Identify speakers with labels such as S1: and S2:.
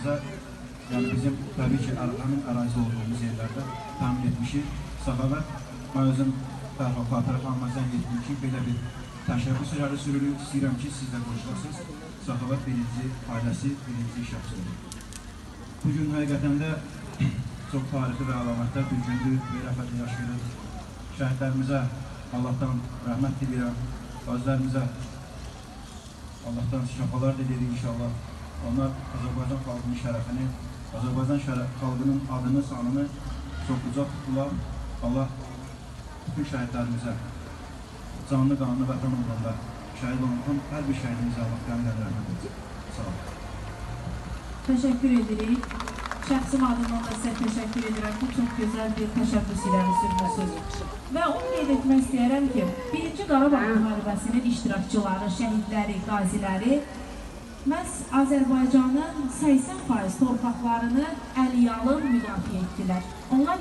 S1: torpaqlarımıza, yəni bizim təbii ki, həmin ərazi olduğumuz yerlərdə təmin etmişik. Səxavət, mən özüm dərhal xatırxanıma zəng etdim ki, belə bir təşəbbüs irəli sürülür. İstəyirəm ki, siz də qoşulasınız. Səxavət birinci ailəsi, birinci şəxsdir. Bu gün həqiqətən də çox tarixi və əlamətli bir gündür. Beyrəfət yaşayırıq. Şəhidlərimizə Allahdan rəhmət diləyirəm. Özlərimizə Allahdan şəfalar diləyirik inşallah. Onlar Azərbaycan xalqının şərəfini, Azərbaycan şərəf xalqının adını, sanını çox ucaq tutdular. Allah bütün şəhidlərimizə canlı qanlı vətən uğrunda şəhid olan hər bir şəhidimizə Allah qəmlə rəhmət etsin. Sağ olun.
S2: Təşəkkür edirik. Şəxsim adından da sizə təşəkkür edirəm ki, çox gözəl bir təşəbbüs irəli sürmüsünüz. Və onu qeyd etmək istəyərəm ki, birinci Qarabağ müharibəsinin iştirakçıları, şəhidləri, qaziləri məhz Azərbaycanın 80% torpaqlarını əliyalın müdafiə etdilər. Onlar